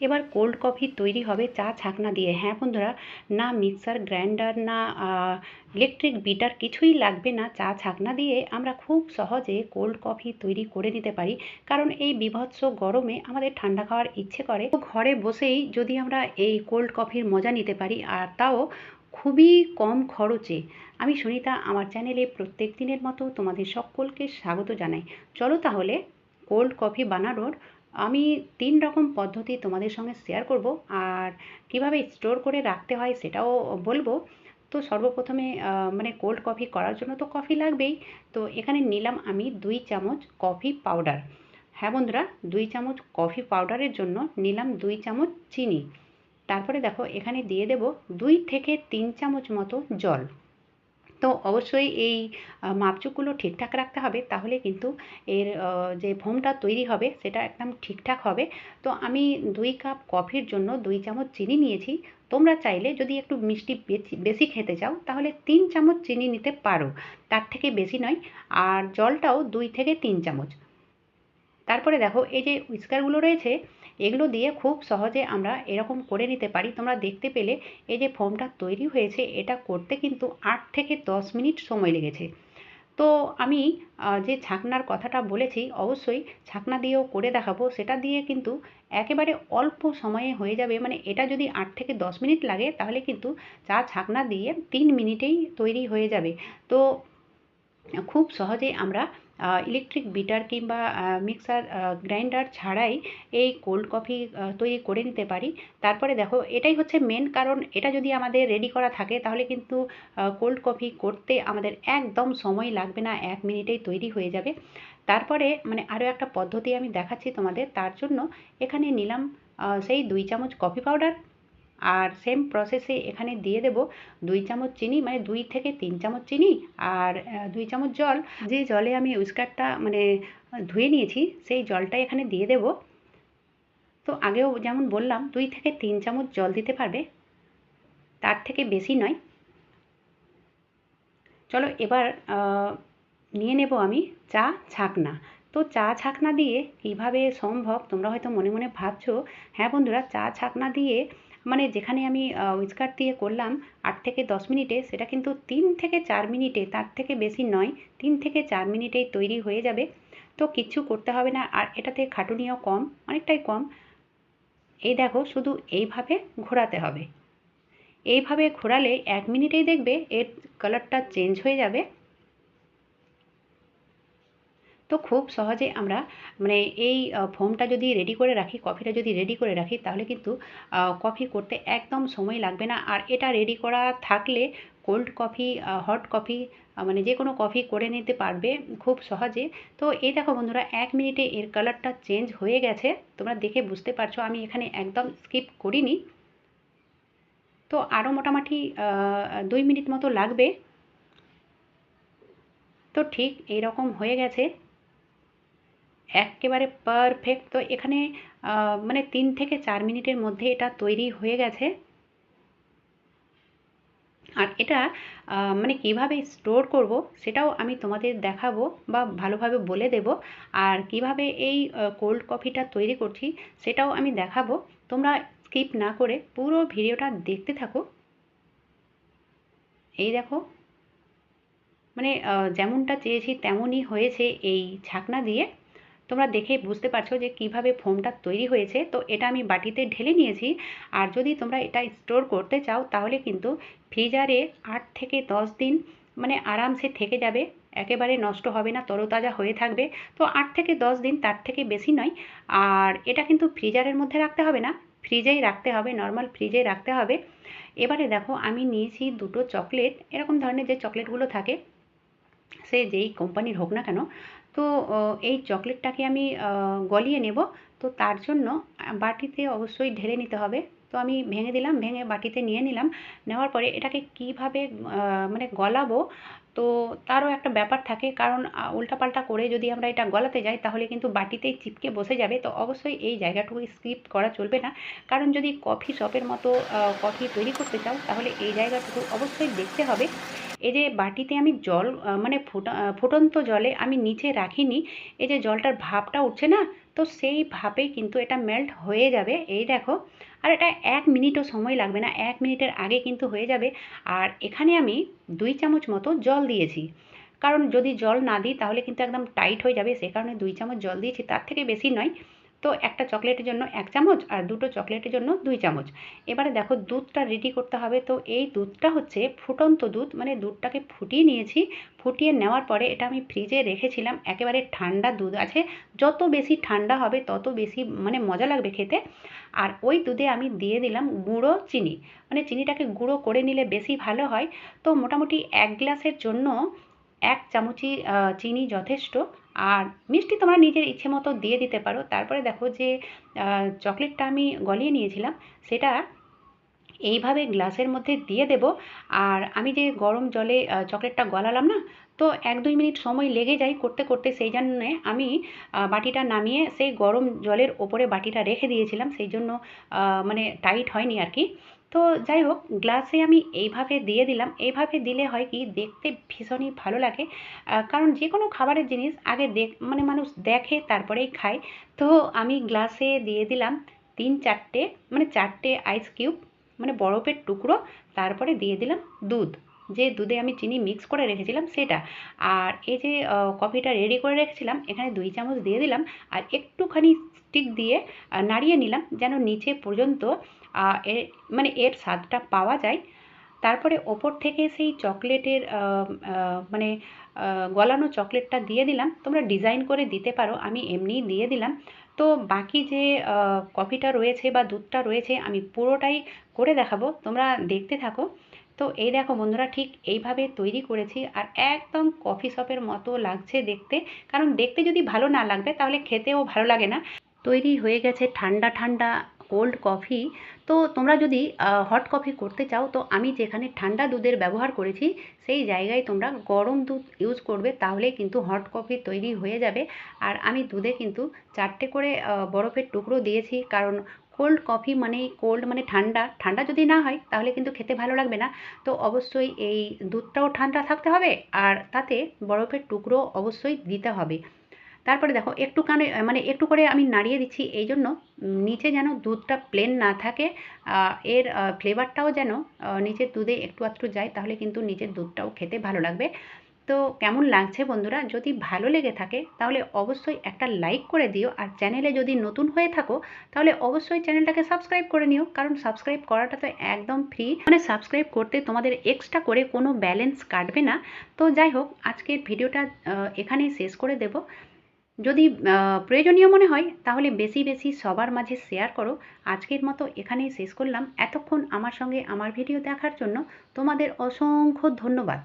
এবার cold coffee তৈরি হবে, চা ছাঁকনা দিয়ে। হ্যাঁ বন্ধুরা, না মিক্সার গ্রাইন্ডার না ইলেকট্রিক বিটার কিছুই লাগবে না। চা ছাঁকনা দিয়ে আমরা খুব সহজে কোল্ড কফি তৈরি করে নিতে পারি। কারণ এই বিভৎস গরমে আমাদের ঠান্ডা খাওয়ার ইচ্ছে করে। ঘরে বসেই যদি আমরা এই কোল্ড কফির মজা নিতে পারি, আর তাও খুবই কম খরচে, আমি সুনিতা, আমার চ্যানেলে প্রত্যেক দিনের মতো তোমাদের সকলকে স্বাগত জানাই। চলো তাহলে কোল্ড কফি বানানোর আমি তিন রকম পদ্ধতি তোমাদের সঙ্গে শেয়ার করব আর কীভাবে স্টোর করে রাখতে হয় সেটাও বলব। তো সর্বপ্রথমে মানে কোল্ড কফি করার জন্য তো কফি লাগবেই। তো এখানে নিলাম আমি দুই চামচ কফি পাউডার হ্যাঁ বন্ধুরা, দুই চামচ কফি পাউডারের জন্য নিলাম দুই চামচ চিনি। তারপরে দেখো, এখানে দিয়ে দেব দুই থেকে তিন চামচ মতো জল। তো অবশ্যই এই মাপচুকগুলো ঠিকঠাক রাখতে হবে। তাহলে কিন্তু এর যে ফোমটা তৈরি হবে সেটা একদম ঠিকঠাক হবে। তো আমি দুই কাপ কফির জন্য দুই চামচ চিনি নিয়েছি। তোমরা চাইলে যদি একটু মিষ্টি বেশি খেতে চাও, তাহলে তিন চামচ চিনি নিতে পারো। তার থেকে বেশি নয়। আর জলটাও দুই থেকে তিন চামচ। তারপরে দেখো, এই যে উইস্কারগুলো রয়েছে এগুলো দিয়ে খুব সহজে আমরা এরকম করে নিতে পারি। তোমরা দেখতে পেলে এই যে ফোমটা তৈরি হয়েছে, এটা করতে কিন্তু আট থেকে দশ মিনিট সময় লেগেছে। তো আমি যে ছাকনার কথাটা বলেছি, অবশ্যই ছাকনা দিয়েও করে দেখাবো। সেটা দিয়ে কিন্তু একেবারে অল্প সময়ে হয়ে যাবে। মানে এটা যদি আট থেকে দশ মিনিট লাগে, তাহলে কিন্তু চা ছাকনা দিয়ে তিন মিনিটেই তৈরি হয়ে যাবে। তো খুব সহজেই আমরা ইলেকট্রিক বিটার কিংবা মিক্সার গ্রাইন্ডার ছাড়াই এই কোল্ড কফি তৈরি করে নিতে পারি। তারপরে দেখো, এটাই হচ্ছে মেন কারণ। এটা যদি আমাদের রেডি করা থাকে, তাহলে কিন্তু কোল্ড কফি করতে আমাদের একদম সময় লাগবে না, এক মিনিটেই তৈরি হয়ে যাবে। তারপরে মানে আরও একটা পদ্ধতি আমি দেখাচ্ছি তোমাদের, তার জন্য এখানে নিলাম সেই দুই চামচ কফি পাউডার আর সেম প্রসেসে এখানে দিয়ে দেব দুই চামচ চিনি মানে দুই থেকে তিন চামচ চিনি আর দুই চামচ জল। যে জলে আমি উইস্কারটা মানে ধুয়ে নিয়েছি, সেই জলটাই এখানে দিয়ে দেব। তো আগেও যেমন বললাম, দুই থেকে তিন চামচ জল দিতে পারবে, তার থেকে বেশি নয়। চলো এবার নিয়ে নেব আমি চা ছাকনা। তো চা ছাকনা দিয়ে কীভাবে সম্ভব তোমরা হয়তো মনে মনে ভাবছ হ্যাঁ বন্ধুরা, চা ছাকনা দিয়ে মানে যেখানে আমি উইস্কার দিয়ে করলাম, আট থেকে দশ মিনিটে, সেটা কিন্তু তিন থেকে চার মিনিটে, তার থেকে বেশি নয়, তিন থেকে চার মিনিটেই তৈরি হয়ে যাবে। তো কিচ্ছু করতে হবে না, আর এটাতে খাটুনিও কম, অনেকটাই কম। এই দেখো, শুধু এইভাবে ঘোরাতে হবে। এইভাবে ঘোরালে এক মিনিটেই দেখবে এর কালারটা চেঞ্জ হয়ে যাবে। তো খুব সহজে আমরা মানে এই ফোমটা যদি রেডি করে রাখি কফিটা যদি রেডি করে রাখি, তাহলে কিন্তু কফি করতে একদম সময় লাগবে না। আর এটা রেডি করা থাকলে কোল্ড কফি হট কফি মানে যে কোনো কফি করে নিতে পারবে খুব সহজে। তো এই দেখো বন্ধুরা, এক মিনিটে এর কালারটা চেঞ্জ হয়ে গেছে। তোমরা দেখে বুঝতে পারছ, আমি এখানে একদম স্কিপ করিনি। তো আরও মোটামুটি দুই মিনিট মতো লাগবে। তো ঠিক এইরকম হয়ে গেছে। একেবারে পারফেক্ট তো এখানে মানে তিন থেকে চার মিনিটের মধ্যে এটা তৈরি হয়ে গেছে। আর এটা মানে কীভাবে স্টোর করব সেটাও আমি তোমাদের দেখাবো বা ভালোভাবে বলে দেব। আর কীভাবে এই কোল্ড কফিটা তৈরি করছি সেটাও আমি দেখাবো। তোমরা স্কিপ না করে পুরো ভিডিওটা দেখতে থাকো। এই দেখো। মানে যেমনটা চেয়েছি তেমনই হয়েছে এই ছাকনা দিয়ে। তোমরা দেখে বুঝতে পারছ যে কীভাবে ফোমটা তৈরি হয়েছে। তো এটা আমি বাটিতে ঢেলে নিয়েছি। আর যদি তোমরা এটা স্টোর করতে চাও, তাহলে কিন্তু ফ্রিজারে আট থেকে দশ দিন মানে আরামসে থেকে যাবে। একেবারে নষ্ট হবে না, তরতাজা হয়ে থাকবে। তো আট থেকে দশ দিন তার থেকে বেশি নয়। আর এটা কিন্তু ফ্রিজারের মধ্যে রাখতে হবে না। ফ্রিজেই রাখতে হবে, নর্মাল ফ্রিজেই রাখতে হবে। এবারে দেখো, আমি নিয়েছি দুটো চকলেট। এরকম ধরনের যে চকলেটগুলো থাকে, সে যেই কোম্পানির হোক না কেন তো এই চকলেটটাকে আমি গলিয়ে নেব। তো তার জন্য বাটিতে অবশ্যই ঢেলে নিতে হবে। তো আমি ভেঙে দিলাম, ভেঙে বাটিতে নিয়ে নিলাম। নেওয়ার পরে এটাকে কীভাবে মানে গলাবো? তো তারও একটা ব্যাপার থাকে, কারণ উল্টাপাল্টা করে যদি আমরা এটা গলাতে যাই, তাহলে কিন্তু বাটিতেই চিপকে বসে যাবে। তো অবশ্যই এই জায়গাটুকু স্কিপ করা চলবে না। কারণ যদি কফি শপের মতো কফি তৈরি করতে চাও, তাহলে এই জায়গাটুকু অবশ্যই দেখতে হবে। এই যে বাটিতে আমি জল মানে ফুটা ফুটন্ত জলে আমি নিচে রাখিনি, এই যে জলটার ভাবটা উঠছে না, তো তো সেইভাবেই কিন্তু এটা মেল্ট হয়ে যাবে। এই দেখো আর এটা এক মিনিটও সময় লাগবে না, এক মিনিটের আগে কিন্তু হয়ে যাবে। আর এখানে আমি দুই চামচ মতো জল দিয়েছি। কারণ যদি জল না দিই তাহলে কিন্তু একদম টাইট হয়ে যাবে, সে কারণে দুই চামচ জল দিয়েছি, তার থেকে বেশি নয়। তো একটা চকলেটের জন্য এক চামচ আর দুটো চকলেটের জন্য দুই চামচ। এবারে দেখো দুধটা রেডি করতে হবে। তো এই দুধটা হচ্ছে ফুটন্ত দুধ মানে দুধটাকে ফুটিয়ে নিয়েছি। ফুটিয়ে নেওয়ার পরে এটা আমি ফ্রিজে রেখেছিলাম। একেবারে ঠান্ডা দুধ আছে। যত বেশি ঠান্ডা হবে, তত বেশি মানে মজা লাগবে খেতে। আর ওই দুধে আমি দিয়ে দিলাম গুঁড়ো চিনি। মানে চিনিটাকে গুঁড়ো করে নিলে বেশি ভালো হয়। তো মোটামুটি এক গ্লাসের জন্য এক চামচি চিনি যথেষ্ট। আর মিষ্টি তোমরা নিজের ইচ্ছে মতো দিয়ে দিতে পারো। তারপরে দেখো যে চকলেটটা আমি গলিয়ে নিয়েছিলাম, সেটা এইভাবে গ্লাসের মধ্যে দিয়ে দেব। আর আমি যে গরম জলে চকলেটটা গলালাম না, তো এক দুই মিনিট সময় লেগে যায় করতে করতে, সেই জন্যে আমি বাটিটা নামিয়ে সেই গরম জলের ওপরে বাটিটা রেখে দিয়েছিলাম। সেই জন্য মানে টাইট হয়নি আর কি। তো যাই হোক গ্লাসে আমি এইভাবে দিয়ে দিলাম। এইভাবে দিলে হয় কি, দেখতে ভীষণই ভালো লাগে। কারণ যে কোনো খাবারের জিনিস আগে দেখ মানে মানুষ দেখে, তারপরেই খায়। তো আমি গ্লাসে দিয়ে দিলাম তিন চারটে মানে চারটে আইস কিউব মানে বরফের টুকরো। তারপরে দিয়ে দিলাম দুধ। যে দুধে আমি চিনি মিক্স করে রেখেছিলাম সেটা। আর এই যে কফিটা রেডি করে রেখেছিলাম, এখানে দুই চামচ দিয়ে দিলাম। আর একটুখানি স্টিক দিয়ে নাড়িয়ে নিলাম যেন নিচে পর্যন্ত এর মানে এর স্বাদটা পাওয়া যায়। তারপরে ওপর থেকে সেই চকলেটের মানে গলানো চকলেটটা দিয়ে দিলাম। তোমরা ডিজাইন করে দিতে পারো, আমি এমনিই দিয়ে দিলাম। তো বাকি যে কফিটা রয়েছে বা দুধটা রয়েছে, আমি পুরোটাই করে দেখাবো, তোমরা দেখতে থাকো। তো এই দেখো বন্ধুরা, ঠিক এইভাবে তৈরি করেছি আর একদম কফি শপের মতো লাগছে দেখতে। কারণ দেখতে যদি ভালো না লাগবে, তাহলে খেতেও ভালো লাগে না। তৈরি হয়ে গেছে ঠান্ডা ঠান্ডা কোল্ড কফি তো তোমরা যদি হট কফি করতে চাও, তো আমি যেখানে ঠান্ডা দুধের ব্যবহার করেছি, সেই জায়গায় তোমরা গরম দুধ ইউজ করবে, তাহলে কিন্তু হট কফি তৈরি হয়ে যাবে। আর আমি দুধে কিন্তু চারটে করে বরফের টুকরো দিয়েছি, কারণ কোল্ড কফি মানেই কোল্ড মানে ঠান্ডা। ঠান্ডা যদি না হয়, তাহলে কিন্তু খেতে ভালো লাগবে না। তো অবশ্যই এই দুধটাও ঠান্ডা থাকতে হবে, আর তাতে বরফের টুকরো অবশ্যই দিতে হবে। তারপরে দেখো একটু কানে মানে একটু করে আমি নাড়িয়ে দিচ্ছি, এই জন্য নিচে যেন দুধটা প্লেন না থাকে এর ফ্লেভারটাও যেন নিচের দুধে একটু আধটু যায়, তাহলে কিন্তু নিচের দুধটাও খেতে ভালো লাগবে। তো কেমন লাগছে বন্ধুরা? যদি ভালো লেগে থাকে, তাহলে অবশ্যই একটা লাইক করে দিও, আর চ্যানেলে যদি নতুন হয়ে থাকো, তাহলে অবশ্যই চ্যানেলটাকে সাবস্ক্রাইব করে নিও, কারণ সাবস্ক্রাইব করাটা তো একদম ফ্রি মানে সাবস্ক্রাইব করতে তোমাদের এক্সট্রা করে কোনো ব্যালেন্স কাটবে না। তো যাই হোক, আজকের ভিডিওটা এখানেই শেষ করে দেব। যদি প্রয়োজনীয় মনে হয়, তাহলে বেশি বেশি সবার মাঝে শেয়ার করো। আজকের মতো এখানেই শেষ করলাম। এতক্ষণ আমার সঙ্গে আমার ভিডিও দেখার জন্য তোমাদের অসংখ্য ধন্যবাদ।